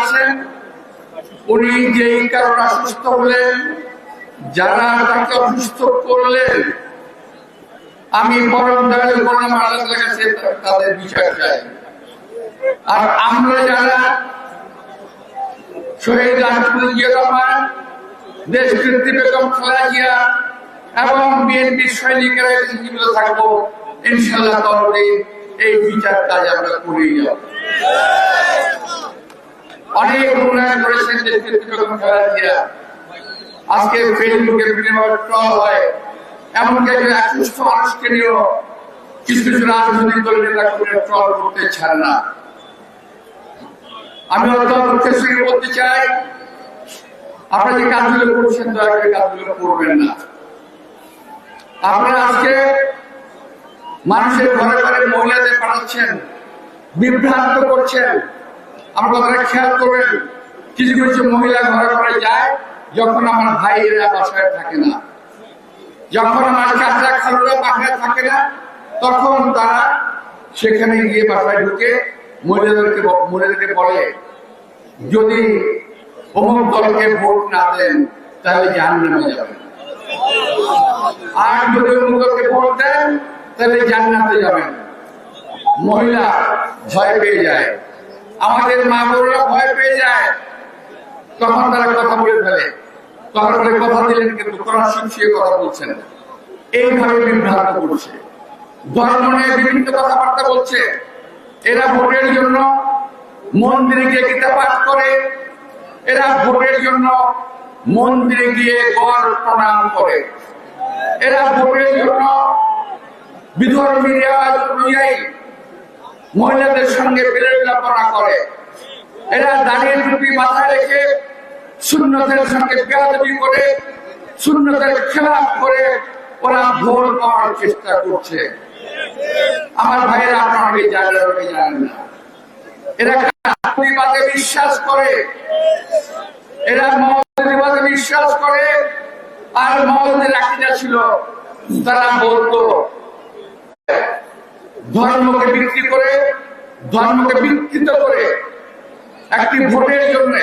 আসেন উনি যেই কারণে অসুস্থ হলেন, যারা তাকে অসুস্থ করলেন, আমি তাদের বিচার চাই। আর আমরা যারা শহীদ বেগম খালেদা জিয়া এবং বিএনপির সৈনিকেরা জীবিত থাকব ইনশাল্লাহ এই বিচার কাজ আমরা করেই যাব। অনেক উন্নয়ন করেছেন আজকে এমনকি একজন মানুষকে নিয়েও কিছু কিছু রাজনৈতিক দলের নেতা কর্মীরা ট্রল করতে না। আমি অত্যন্ত বলতে চাই, আপনারা যে কাজগুলো করছেন, দয়া করে কাজগুলো করবেন না। আপনারা আজকে মানুষের ঘরে ঘরে মহিলাদের পাঠাচ্ছেন, বিভ্রান্ত করছেন কথাটা খেয়াল করবেন, কিছু কিছু মহিলা ঘরে ঘরে যায়, যখন আমার ভাইয়েরা বাসায় থাকে না। যখন আমার চাচা খালুরা বাসায় থাকে না, তখন তারা সেখানে গিয়ে বাসায় ঢুকে মহিলাদেরকে মহিলাদেরকে বলে, যদি অমুক দলকে ভোট না দেন, তাহলে জাহান নামে যাবেন। আর যদি অমুক দলকে ভোট দেন, তাহলে জান্নাতে যাবেন। মহিলা ভয় পেয়ে যায়। আমাদের মা বোনরা ভয় পেয়ে যায়। তখন তারা কথা বলে ফেলে। তখন বলে কথা দিলেন, কিন্তু কোরআন শিখিয়ে কথা বলছেন এইভাবে বিভ্রান্ত করছে। ধর্ম বিভিন্ন কথাবার্তা বলছে। এরা ভোটের জন্য মন্দিরে গিয়ে গীতা পাঠ করে। এরা ভোটের জন্য মন্দিরে গিয়ে গড় প্রণাম করে। এরা ভোটের জন্য বিধর্মী রেওয়াজ অনুযায়ী মহিলাদের সঙ্গে বিরোধিতা করে। এরা দাঁড়িয়ে টুপি মাথায় রেখে শূন্যদের সঙ্গে বেয়াদবি করে শূন্যদের খেলাপ করে ওরা ভোট পাওয়ার চেষ্টা করছে। আমার ভাইয়েরা আপনাকে জানেন না? এরা বিশ্বাস করে। এরা বিশ্বাস করে। আর আকিদা ছিল? তারা বলতো ধর্মকে বিক্রি করে ধর্মকে বিকৃত করে একটি ভোটের জন্য,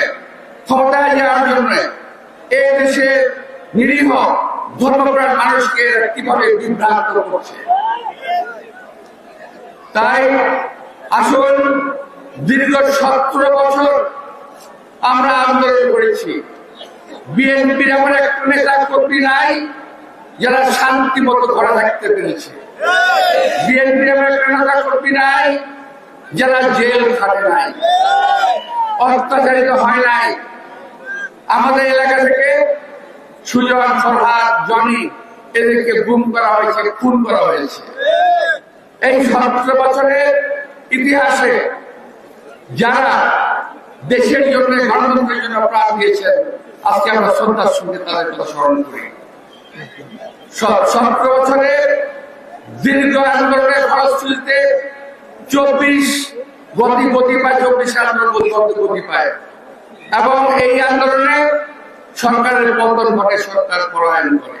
ক্ষমতায় যাওয়ার জন্য এই দেশে নিরীহ ধর্মপ্রাণ মানুষকে কীভাবে বিভ্রান্ত করছে? তাই আসুন, দীর্ঘ সতেরো বছর আমরা আন্দোলন করেছি। বিএনপির এমন একটা নেতা কর্মী নাই যারা শান্তি মতো ঘরে থাকতে পেরেছে। বিএনপির এমন কর্মী নাই যারা জেল খাটে নাই, অত্যাচারিত হয় নাই। আমাদের এলাকা থেকে সুজন ফরহাদ, জনি, এদেরকে গুম করা হয়েছে, খুন করা হয়েছে। এই সতেরো বছরের ইতিহাসে যারা দেশের জন্য, গণতন্ত্রের জন্য প্রাণ দিয়েছেন, আজকে আমরা শ্রদ্ধার সঙ্গে তাদের কথা স্মরণ করি। সতেরো বছরের দীর্ঘ আন্দোলনের ফলশ্রুতিতে চব্বিশ গতি গতি পায়, চব্বিশ আন্দোলন গতি পায়। এবং এই আন্দোলনে সরকারের পতন ঘটে, সরকার পলায়ন করে।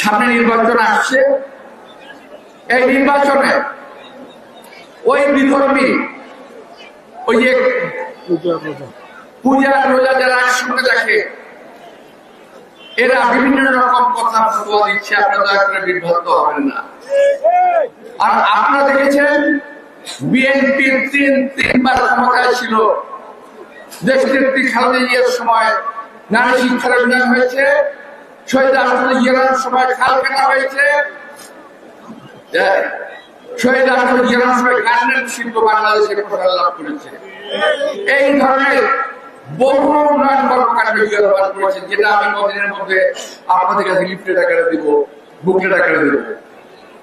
সামনে নির্বাচন আসছে। এই নির্বাচনে ওই বিধর্মী, ওই যে পূজা রোজা যারা একসঙ্গে দেখে ছিল। দেশ নেত্রী সময় নারী শিক্ষার অভিযান হয়েছে শহীদ আহমদ সময় খাল কাটা হয়েছে। হ্যাঁ, শহীদ আহমদ জিয়ার সময় গার্মেন্ট শিল্প বাংলাদেশে প্রসার লাভ করেছে। এই ধরনের বহু যেটা আপনাদের কাছে লিফটেড আকারে দিব বুকলেট আকারে দেবো।